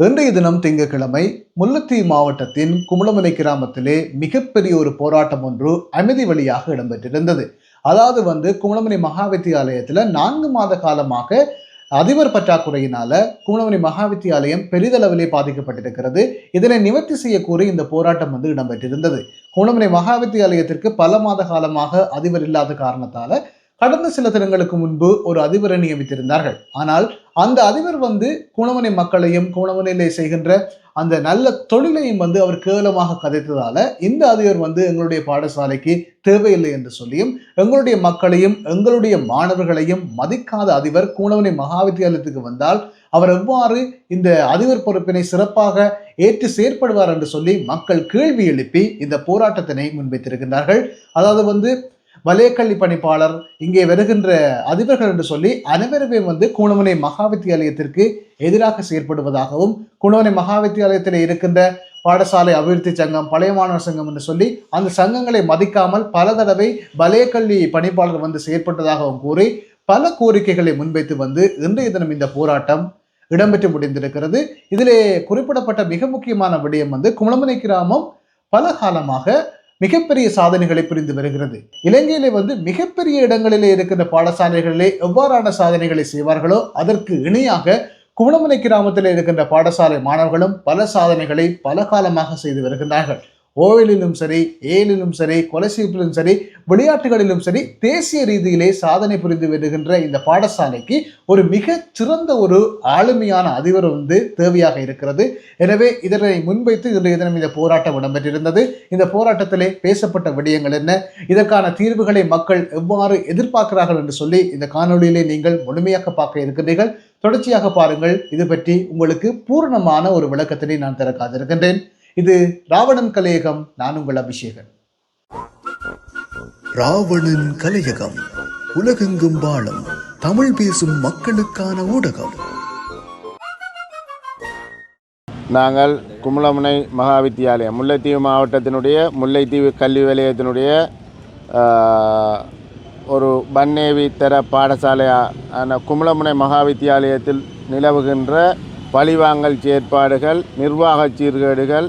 இன்றைய தினம் திங்கட்கிழமை முல்லைத்தீவு மாவட்டத்தின் குமுளமலை கிராமத்திலே மிகப்பெரிய ஒரு போராட்டம் ஒன்று அமைதி வழியாக இடம்பெற்றிருந்தது. அதாவது வந்து குமுளமலை மகா வித்தியாலயத்தில் நான்கு மாத காலமாக அதிபர் பற்றாக்குறையினால குமுளமணி மகா வித்தியாலயம் பெரிதளவிலே பாதிக்கப்பட்டிருக்கிறது. இதனை நிவர்த்தி செய்யக்கூறி இந்த போராட்டம் வந்து இடம்பெற்றிருந்தது. குமுளமணி மகா வித்தியாலயத்திற்கு பல மாத காலமாக அதிபர் இல்லாத காரணத்தால கடந்த சில தினங்களுக்கு முன்பு ஒரு அதிபரை நியமித்திருந்தார்கள். ஆனால் அந்த அதிபர் வந்து குணமனை மக்களையும் குணமனையிலே செய்கின்ற அந்த நல்ல தொழிலையும் வந்து அவர் கேவலமாக கதைத்ததால இந்த அதிபர் வந்து எங்களுடைய பாடசாலைக்கு தேவையில்லை என்று சொல்லியும் எங்களுடைய மக்களையும் எங்களுடைய மாணவர்களையும் மதிக்காத அதிபர் கூணவனை மகாவித்தியாலயத்துக்கு வந்தால் அவர் எவ்வாறு இந்த அதிபர் பொறுப்பினை சிறப்பாக ஏற்று செயற்படுவார் என்று சொல்லி மக்கள் கேள்வி எழுப்பி இந்த போராட்டத்தினை முன்வைத்திருக்கின்றார்கள். அதாவது வந்து வலயக்கல்வி பணிப்பாளர் இங்கே வருகின்ற அதிபர்கள் என்று சொல்லி அனைவருமே வந்து குணமனை மகா வித்தியாலயத்திற்கு எதிராக செயற்படுவதாகவும் குணமனை மகா வித்தியாலயத்தில் இருக்கின்ற பாடசாலை அபிவிருத்தி சங்கம் பழைய மாணவர் சங்கம் என்று சொல்லி அந்த சங்கங்களை மதிக்காமல் பல தடவை வலயக்கல்வி பணிப்பாளர் வந்து செயற்பட்டதாகவும் கூறி பல கோரிக்கைகளை முன்வைத்து வந்து இன்றைய தினம் இந்த போராட்டம் இடம்பெற்று முடிந்திருக்கிறது. இதிலே குறிப்பிடப்பட்ட மிக முக்கியமான விடயம் வந்து குணமனை கிராமம் பல காலமாக மிகப்பெரிய சாதனைகளை புரிந்து வருகிறது. இலங்கையிலே வந்து மிகப்பெரிய இடங்களிலே இருக்கின்ற பாடசாலைகளிலே எவ்வாறான சாதனைகளை செய்வார்களோ அதற்கு இணையாக குவளமலை கிராமத்தில் இருக்கின்ற பாடசாலை மாணவர்களும் பல சாதனைகளை பல காலமாக செய்து வருகின்றார்கள். ஓவிலும் சரி ஏழிலும் சரி கொலைசீப்பிலும் சரி விளையாட்டுகளிலும் சரி தேசிய ரீதியிலே சாதனை புரிந்து வருகின்ற இந்த பாடசாலைக்கு ஒரு மிக சிறந்த ஒரு ஆளுமையான அதிபர் வந்து தேவையாக இருக்கிறது. எனவே இதனை முன்வைத்து இன்றைய தினம் இந்த போராட்டம் இடம்பெற்றிருந்தது. இந்த போராட்டத்திலே பேசப்பட்ட விடயங்கள் என்ன? இதற்கான தீர்வுகளை மக்கள் எவ்வாறு எதிர்பார்க்கிறார்கள் என்று சொல்லி இந்த காணொளியிலே நீங்கள் முழுமையாக பார்க்க இருக்கின்றீர்கள். தொடர்ச்சியாக பாருங்கள். இது பற்றி உங்களுக்கு பூரணமான ஒரு விளக்கத்தினை நான் திறக்காதிருக்கின்றேன். இது ராவணன் கலையகம் நான் உங்கள் அபிஷேகன். ராவணன் கலையகம் உலகெங்கும் வாழும் தமிழ் பேசும் மக்களுக்கான ஊடகம். நாங்கள் குமுளமுனை மகா வித்தியாலயம் முல்லைத்தீவு மாவட்டத்தினுடைய முல்லைத்தீவு கல்வி வலயத்தினுடைய ஒரு பன்னேவி தர பாடசாலையான குமுளமுனை மகா வித்தியாலயத்தில் நிலவுகின்ற பழிவாங்கல் செயற்பாடுகள் நிர்வாக சீர்கேடுகள்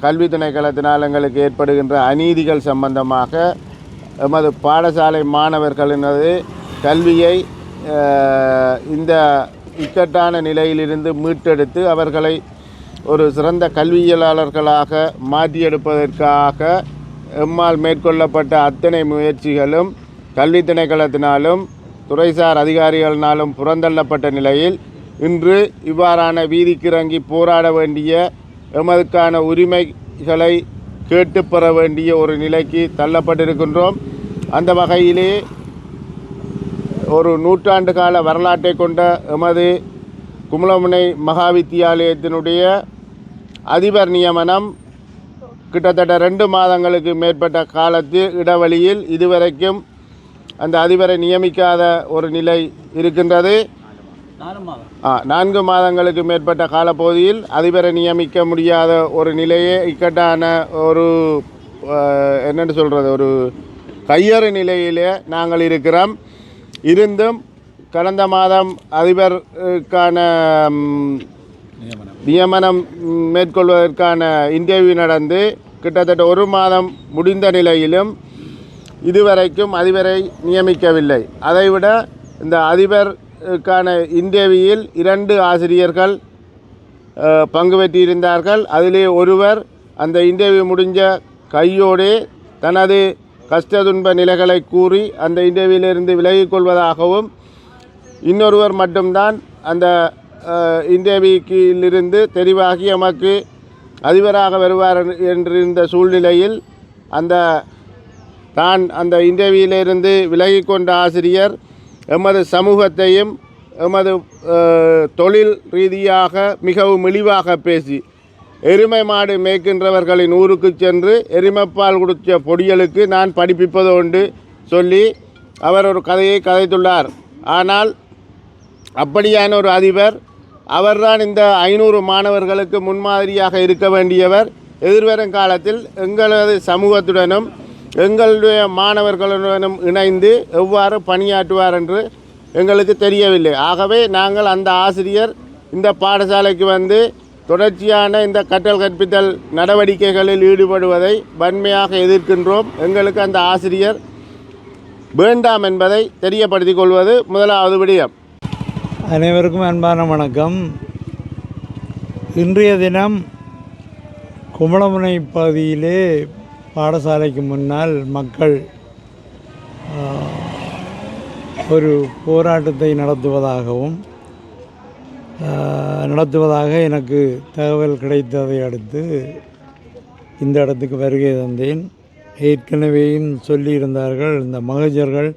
கல்வி திணைக்களத்தினால் எங்களுக்கு ஏற்படுகின்ற அநீதிகள் சம்பந்தமாக எமது பாடசாலை மாணவர்களினது கல்வியை இந்த இக்கட்டான நிலையிலிருந்து மீட்டெடுத்து அவர்களை ஒரு சிறந்த கல்வியலாளர்களாக மாற்றியெடுப்பதற்காக எம்மால் மேற்கொள்ளப்பட்ட அத்தனை முயற்சிகளும் கல்வி திணைக்களத்தினாலும் துறைசார் அதிகாரிகளினாலும் புறந்தள்ளப்பட்ட நிலையில் இன்று இவ்வாறான வீதிக்கிறங்கி போராட வேண்டிய எமதுக்கான உரிமைகளை கேட்டு பெற வேண்டிய ஒரு நிலைக்கு தள்ளப்பட்டிருக்கின்றோம். அந்த வகையிலே ஒரு நூற்றாண்டு கால வரலாற்றை கொண்ட எமது குமுளமுனை மகா வித்தியாலயத்தினுடைய அதிபர் நியமனம் கிட்டத்தட்ட ரெண்டு மாதங்களுக்கு மேற்பட்ட காலத்தில் இடைவெளியில் இதுவரைக்கும் அந்த அதிபரை நியமிக்காத ஒரு நிலை இருக்கின்றது. நான்கு மாதங்களுக்கு மேற்பட்ட காலப்பகுதியில் அதிபரை நியமிக்க முடியாத ஒரு நிலையே இக்கட்டான ஒரு என்னன்னு சொல்கிறது ஒரு கையறு நிலையிலே நாங்கள் இருக்கிறோம். இருந்தும் கடந்த மாதம் அதிபருக்கான நியமனம். மேற்கொள்வதற்கான இன்டர்வியூ நடந்து கிட்டத்தட்ட ஒரு மாதம் முடிந்த நிலையிலும் இதுவரைக்கும் அதிபரை நியமிக்கவில்லை. அதைவிட இந்த கான இன்டர்வியூவில் இரண்டு ஆசிரியர்கள் பங்கு பெற்றிருந்தார்கள். அதிலே ஒருவர் அந்த இன்டர்வியூ முடிஞ்ச கையோடே தனது கஷ்ட துன்ப நிலைகளை கூறி அந்த இன்டர்வியூவிலிருந்து விலகிக் கொள்வதாகவும் இன்னொருவர் மட்டும்தான் அந்த இன்டர்வியூக்கிலிருந்து தெரிவாகி எமக்கு அதிபராக வருவார் என்றிருந்த சூழ்நிலையில் அந்த தான் அந்த இன்டர்வியூவிலிருந்து விலகிக்கொண்ட ஆசிரியர் எமது சமூகத்தையும் எமது தொழில் ரீதியாக மிகவும் இழிவாக பேசி எருமை மாடு மேய்க்கின்றவர்களின் ஊருக்கு சென்று எருமைப்பால் குடித்த பொடியலுக்கு நான் படிப்பிப்பது உண்டு சொல்லி அவர் ஒரு கதையை கதைத்துள்ளார். ஆனால் அப்படியான ஒரு அதிபர் அவர்தான் இந்த ஐநூறு மாணவர்களுக்கு முன்மாதிரியாக இருக்க வேண்டியவர். எதிர்வரும் காலத்தில் எங்களது சமூகத்துடனும் எங்களுடைய மாணவர்களுடனும் இணைந்து எவ்வாறு பணியாற்றுவார் என்று எங்களுக்கு தெரியவில்லை. ஆகவே நாங்கள் அந்த ஆசிரியர் இந்த பாடசாலைக்கு வந்து தொடர்ச்சியான இந்த கற்றல் கற்பித்தல் நடவடிக்கைகளில் ஈடுபடுவதை வன்மையாக எதிர்க்கின்றோம். எங்களுக்கு அந்த ஆசிரியர் வேண்டாம் என்பதை தெரியப்படுத்திக் கொள்வது முதலாவது விடயம். அனைவருக்கும் அன்பான வணக்கம். இன்றைய தினம் குமளமுனை பகுதியிலே பாடசாலைக்கு முன்னால் மக்கள் ஒரு போராட்டத்தை நடத்துவதாகவும் நடத்துவதாக எனக்கு தகவல் கிடைத்ததை அடுத்து இந்த இடத்துக்கு வருகை தந்தேன். ஏற்கனவேயும் சொல்லியிருந்தார்கள் இந்த மகஜர்கள்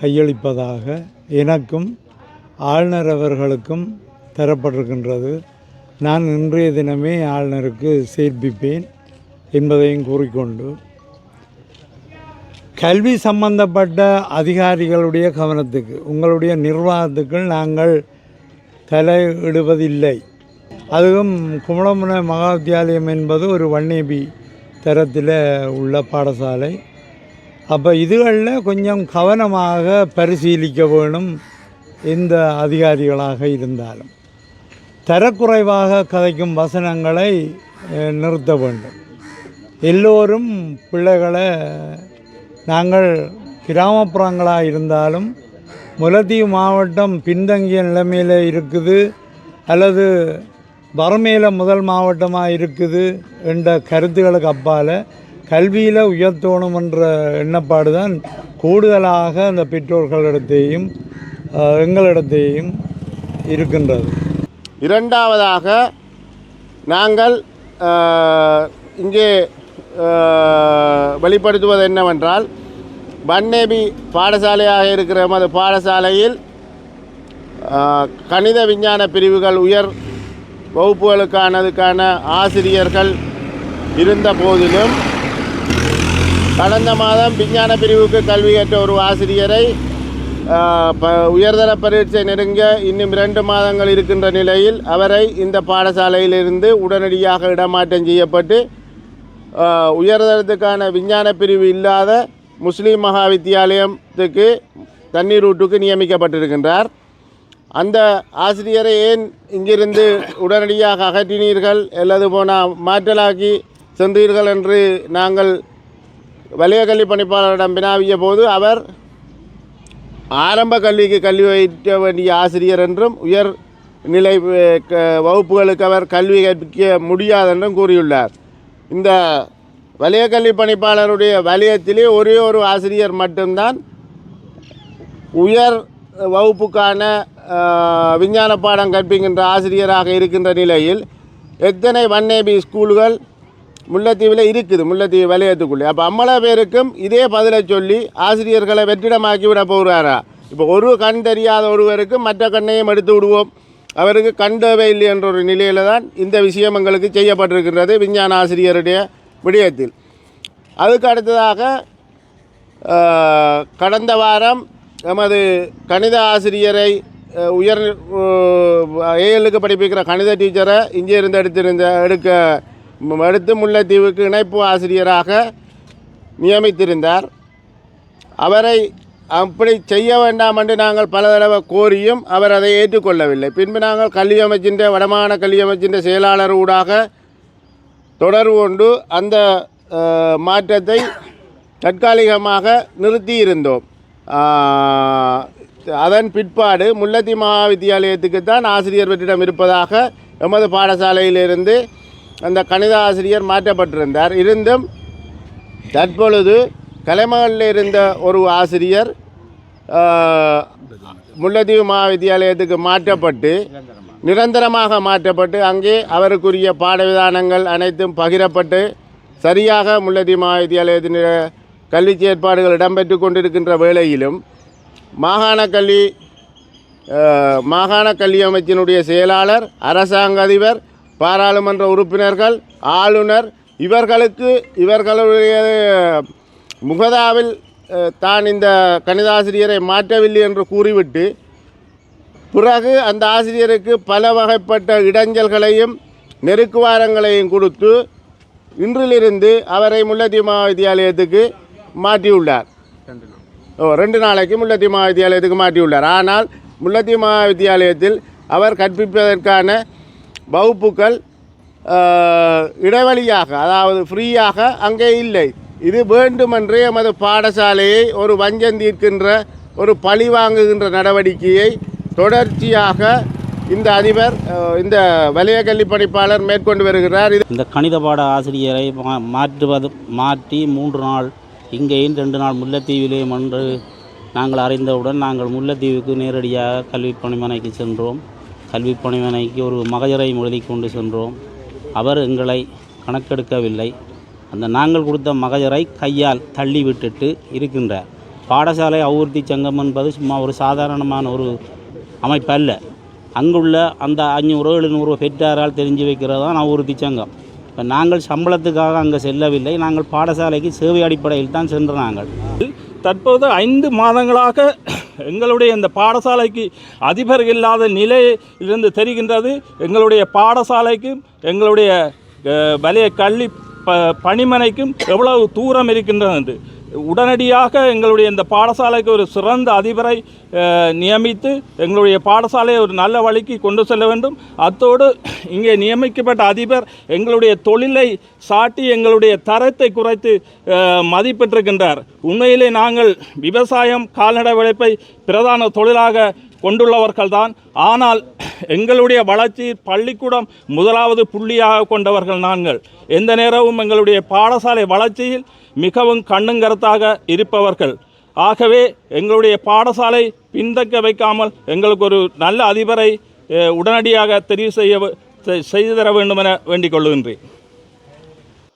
கையளிப்பதாக எனக்கும் ஆளுநர் அவர்களுக்கும் தரப்பட்டிருக்கின்றது. நான் இன்றைய தினமே ஆளுநருக்கு சேர்ப்பிப்பேன். என்பதையும் கூறிக்கொண்டு கல்வி சம்பந்தப்பட்ட அதிகாரிகளுடைய கவனத்துக்கு உங்களுடைய நிர்வாகத்துக்கு நாங்கள் தலையிடுவதில்லை. அதுவும் குமளமுனை மகாவித்தியாலயம் என்பது ஒரு வன்னேபி தரத்தில் உள்ள பாடசாலை. அப்போ இதுகளில் கொஞ்சம் கவனமாக பரிசீலிக்க வேணும் இந்த அதிகாரிகளாக இருந்தாலும். தரக்குறைவாக கதைக்கும் வசனங்களை நிறுத்த வேண்டும். எல்லோரும் பிள்ளைகளை நாங்கள் கிராமப்புறங்களாக இருந்தாலும் முலத்தீவு மாவட்டம் பின்தங்கிய நிலைமையில் இருக்குது அல்லது வறுமையில் முதல் மாவட்டமாக இருக்குது என்ற கருத்துக்களுக்கு அப்பால் கல்வியில் உயர்த்தணும் என்ற எண்ணப்பாடு தான் கூடுதலாக அந்த பெற்றோர்களிடத்தையும் எங்களிடத்தையும் இருக்கின்றது. இரண்டாவதாக நாங்கள் இங்கே வெளிப்படுத்துவது என்னவென்றால் வன்னேபி பாடசாலையாக இருக்கிற எமது பாடசாலையில் கணித விஞ்ஞான பிரிவுகள் உயர் வகுப்புகளுக்கானதுக்கான ஆசிரியர்கள் இருந்த போதிலும் கடந்த மாதம் விஞ்ஞான பிரிவுக்கு கல்வி கற்ற ஒரு ஆசிரியரை ப உயர்தர பரீட்சை நெருங்க இன்னும் இரண்டு மாதங்கள் இருக்கின்ற நிலையில் அவரை இந்த பாடசாலையிலிருந்து உடனடியாக இடமாற்றம் செய்யப்பட்டு உயர்தரத்துக்கான விஞ்ஞான பிரிவு இல்லாத முஸ்லீம் மகா வித்தியாலயத்துக்கு தண்ணீர் ரூட்டுக்கு நியமிக்கப்பட்டிருக்கின்றார். அந்த ஆசிரியரை ஏன் இங்கிருந்து உடனடியாக அகற்றினீர்கள்? அல்லது போனால் மாற்றலாக்கி சென்றீர்கள் என்று நாங்கள் வலய கல்வி பணிப்பாளரிடம் வினாவிய போது அவர் ஆரம்ப கல்விக்கு கல்வி வைக்க வேண்டிய ஆசிரியர் என்றும் உயர் நிலை க- வகுப்புகளுக்கு அவர் கல்வி கற்பிக்க முடியாது என்றும் கூறியுள்ளார். இந்த வலய கல்வி பணிப்பாளருடைய வலயத்திலே ஒரே ஒரு ஆசிரியர் மட்டும்தான் உயர் வகுப்புக்கான விஞ்ஞான பாடம் கற்பிக்கின்ற ஆசிரியராக இருக்கின்ற நிலையில் எத்தனை வன்னேபி ஸ்கூல்கள் முல்லைத்தீவில் இருக்குது முல்லைத்தீவு வலயத்துக்குள்ளே. அப்போ அம்மள பேருக்கும் இதே பதிலை சொல்லி ஆசிரியர்களை வெற்றிடமாக்கி விட போகிறாரா? இப்போ ஒரு கண் தெரியாத ஒருவருக்கு மற்ற கண்ணையும் எடுத்து விடுவோம். அவருக்கு கண்டவே இல்லை என்ற ஒரு நிலையில் தான் இந்த விஷயம் எங்களுக்கு செய்யப்பட்டிருக்கின்றது விஞ்ஞான ஆசிரியருடைய விடயத்தில். அதுக்கு அடுத்ததாக கடந்த வாரம் நமது கணித ஆசிரியரை உயர் ஏஎலுக்கு படிப்பிக்கிற கணித டீச்சரை இங்கே இருந்து எடுத்திருந்த எடுக்க எடுத்து முல்லைத்தீவுக்கு இணைப்பு ஆசிரியராக நியமித்திருந்தார். அவரை அப்படி செய்ய வேண்டாம் என்று நாங்கள் பல தடவை கோரியும் அவர் அதை ஏற்றுக்கொள்ளவில்லை. பின்பு நாங்கள் கல்வி அமைச்சின்ற வடமான கல்வி அமைச்சின்ற செயலாளர் ஊடாக தொடர்பு கொண்டு அந்த மாற்றத்தை தற்காலிகமாக நிறுத்தியிருந்தோம். அதன் பிற்பாடு முல்லத்தி மகா வித்தியாலயத்துக்கு தான் ஆசிரியர் வெற்றிடம் இருப்பதாக எமது பாடசாலையிலிருந்து அந்த கணித ஆசிரியர் மாற்றப்பட்டிருந்தார். இருந்தும் தற்பொழுது கலைமகளில் இருந்த ஒரு ஆசிரியர் முல்லதீவு மகாவித்தியாலயத்துக்கு மகா வித்தியாலயத்துக்கு மாற்றப்பட்டு நிரந்தரமாக மாற்றப்பட்டு அங்கே அவருக்குரிய பாடவிதானங்கள் அனைத்தும் பகிரப்பட்டு சரியாக முல்லைத்தீவு மகா வித்தியாலயத்தின் கல்வி செயற்பாடுகள் இடம்பெற்று கொண்டிருக்கின்ற வேளையிலும் மாகாண கல்வி மாகாண கல்வி அமைச்சினுடைய செயலாளர் அரசாங்க அதிபர் பாராளுமன்ற உறுப்பினர்கள் ஆளுநர் இவர்களுக்கு இவர்களுடைய முகதாவில் தான் இந்த கணிதாசிரியரை மாற்றவில்லை என்று கூறிவிட்டு பிறகு அந்த ஆசிரியருக்கு பல வகைப்பட்ட இடைஞ்சல்களையும் நெருக்குவாரங்களையும் கொடுத்து இன்றிலிருந்து அவரை முல்லத்தி மகாவித்தியாலயத்துக்கு மாற்றியுள்ளார். ஓ ரெண்டு நாளைக்கு முல்லத்தி மகாவித்தியாலயத்துக்கு மாற்றியுள்ளார். ஆனால் முல்லத்தி மகா வித்தியாலயத்தில் அவர் கற்பிப்பதற்கான வகுப்புகள் இடைவெளியாக அதாவது ஃப்ரீயாக அங்கே இல்லை. இது வேண்டுமென்றே எமது பாடசாலையை ஒரு வஞ்சம் தீர்க்கின்ற ஒரு பழி வாங்குகின்ற நடவடிக்கையை தொடர்ச்சியாக இந்த அதிபர் இந்த வலய கல்வி பணிப்பாளர் மேற்கொண்டு வருகிறார். இது இந்த கணித பாட ஆசிரியரை மா- மாற்றுவது மாற்றி மூன்று நாள் இங்கேயும் ரெண்டு நாள் முல்லைத்தீவிலேயும் என்று நாங்கள் அறிந்தவுடன் நாங்கள் முல்லைத்தீவுக்கு நேரடியாக கல்வி பணிமனைக்கு சென்றோம். கல்வி பணிமனைக்கு ஒரு மகஜரை எழுதி கொண்டு சென்றோம். அவர் எங்களை கணக்கெடுக்கவில்லை. அந்த நாங்கள் கொடுத்த மகஜரை கையால் தள்ளி விட்டுட்டு இருக்கின்றார். பாடசாலை அபிவிருத்தி சங்கம் என்பது சும்மா ஒரு சாதாரணமான ஒரு அமைப்பல்ல. அங்குள்ள அந்த அஞ்சூறு எழுநூறு பெற்றாரால் தெரிஞ்சு வைக்கிறது தான் அபிவிருத்தி சங்கம். இப்போ நாங்கள் சம்பளத்துக்காக அங்கே செல்லவில்லை. நாங்கள் பாடசாலைக்கு சேவை அடிப்படையில் தான் சென்ற நாங்கள். தற்போது ஐந்து மாதங்களாக எங்களுடைய இந்த பாடசாலைக்கு அதிபர் இல்லாத நிலையிலிருந்து தெரிகின்றது. எங்களுடைய பாடசாலைக்கும் எங்களுடைய வலிய கல்வி ப பணிமனைக்கும் எவ்வளவு தூரம் இருக்கின்றது என்று. உடனடியாக எங்களுடைய இந்த பாடசாலைக்கு ஒரு சிறந்த அதிபரை நியமித்து எங்களுடைய பாடசாலையை ஒரு நல்ல வழிக்கு கொண்டு செல்ல வேண்டும். அத்தோடு இங்கே நியமிக்கப்பட்ட அதிபர் எங்களுடைய தொழிலை சாட்டி எங்களுடைய தரத்தை குறைத்து மதிப்பிட்டிருக்கின்றார். உண்மையிலே நாங்கள் விவசாயம் கால்நடை உழைப்பை பிரதான தொழிலாக கொண்டுள்ளவர்கள்தான். ஆனால் எங்களுடைய வளர்ச்சி பள்ளிக்கூடம் முதலாவது புள்ளியாக கொண்டவர்கள் நாங்கள். எந்த நேரமும் எங்களுடைய பாடசாலை வளர்ச்சியில் மிகவும் கண்ணுங்கருத்தாக இருப்பவர்கள். ஆகவே எங்களுடைய பாடசாலை பின்தக்க வைக்காமல் எங்களுக்கு ஒரு நல்ல அதிபரை உடனடியாக தெரிவு செய்ய செ- செய்து தர வேண்டும் என வேண்டிக் கொள்கின்றேன்.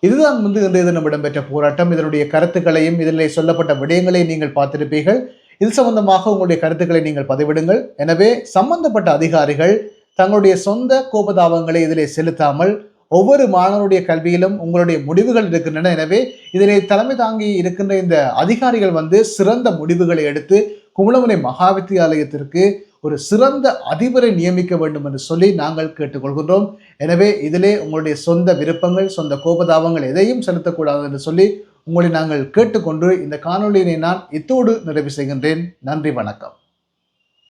இதுதான் வந்து இன்றைய தினம் இடம்பெற்ற போராட்டம். இதனுடைய கருத்துக்களையும் இதில் சொல்லப்பட்ட விடயங்களையும் நீங்கள் பார்த்திருப்பீர்கள். இது சம்பந்தமாக உங்களுடைய கருத்துக்களை நீங்கள் பதிவிடுங்கள். எனவே சம்பந்தப்பட்ட அதிகாரிகள் தங்களுடைய சொந்த கோபதாபங்களை இதிலே செலுத்தாமல் ஒவ்வொரு மாணவருடைய கல்வியிலும் உங்களுடைய முடிவுகள் இருக்கின்றன. எனவே இதிலே தலைமை தாங்கி இருக்கின்ற இந்த அதிகாரிகள் வந்து சிறந்த முடிவுகளை எடுத்து குமுளமுனை மகா வித்தியாலயத்திற்கு ஒரு சிறந்த அதிபரை நியமிக்க வேண்டும் என்று சொல்லி நாங்கள் கேட்டுக்கொள்கின்றோம். எனவே இதிலே உங்களுடைய சொந்த விருப்பங்கள் சொந்த கோபதாபங்கள் எதையும் செலுத்தக்கூடாது என்று சொல்லி உங்களை நாங்கள் கேட்டுக்கொண்டு இந்த காணொலியினை நான் இத்தோடு நிறைவு செய்கின்றேன். நன்றி வணக்கம்.